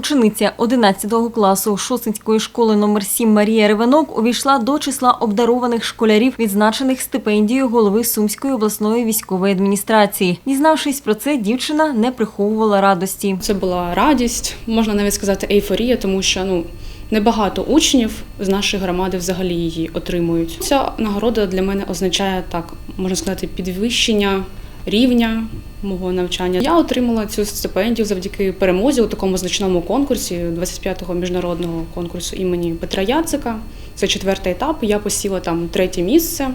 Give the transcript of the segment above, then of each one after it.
Учениця 11 класу Шосинської школи номер 7 Марія Ревенок увійшла до числа обдарованих школярів, відзначених стипендією голови Сумської обласної військової адміністрації. Дізнавшись про це, дівчина не приховувала радості. Це була радість, можна навіть сказати, ейфорія, тому що ну небагато учнів з нашої громади взагалі її отримують. Ця нагорода для мене означає так, можна сказати, підвищення рівня мого навчання. Я отримала цю стипендію завдяки перемозі у такому значному конкурсі 25-го міжнародного конкурсу імені Петра Яцика. Це четвертий етап. Я посіла там третє місце.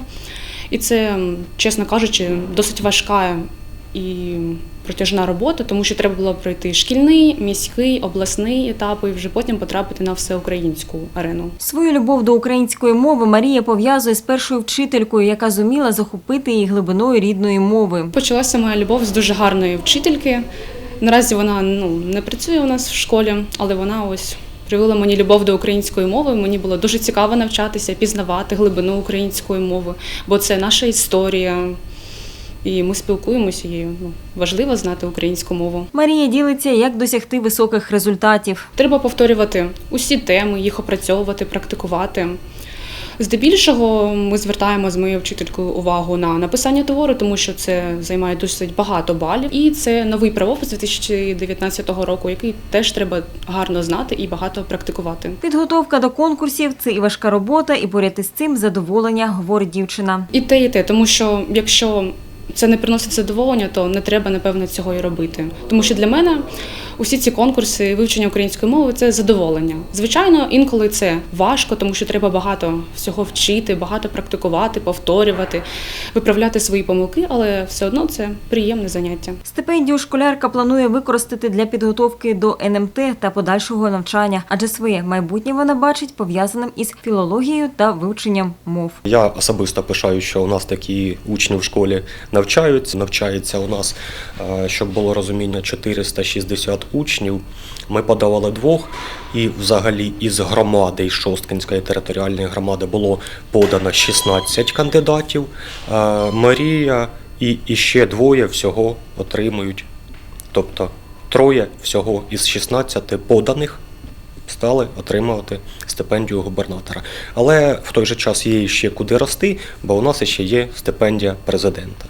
І це, чесно кажучи, досить важка і протяжна робота, тому що треба було пройти шкільний, міський, обласний етапи і вже потім потрапити на всеукраїнську арену. Свою любов до української мови Марія пов'язує з першою вчителькою, яка зуміла захопити її глибиною рідної мови. Почалася моя любов з дуже гарної вчительки. Наразі вона ну не працює у нас в школі, але вона ось. Привела мені любов до української мови. Мені було дуже цікаво навчатися, пізнавати глибину української мови, бо це наша історія. І ми спілкуємося, і ну, важливо знати українську мову. Марія ділиться, як досягти високих результатів. Треба повторювати усі теми, їх опрацьовувати, практикувати. Здебільшого ми звертаємо з моєю вчителькою увагу на написання твору, тому що це займає досить багато балів. І це новий правопис 2019 року, який теж треба гарно знати і багато практикувати. Підготовка до конкурсів це і важка робота, і поряд із цим задоволення, говорить дівчина. І те, і те, тому що якщо це не приносить задоволення, то не треба напевно цього і робити. Тому що для мене усі ці конкурси вивчення української мови це задоволення. Звичайно, інколи це важко, тому що треба багато всього вчити, багато практикувати, повторювати, виправляти свої помилки, але все одно це приємне заняття. Стипендію школярка планує використати для підготовки до НМТ та подальшого навчання, адже своє майбутнє вона бачить пов'язаним із філологією та вивченням мов. Я особисто пишаю, що у нас такі учні в школі навчаються. Навчається у нас, е, щоб було розуміння, 460 учнів. Ми подавали двох, і взагалі із громади, із Шосткинської територіальної громади було подано 16 кандидатів. Е, Марія і, і ще двоє всього отримують. Тобто троє всього із 16 поданих стали отримувати стипендію губернатора. Але в той же час є ще куди рости, бо у нас ще є стипендія президента.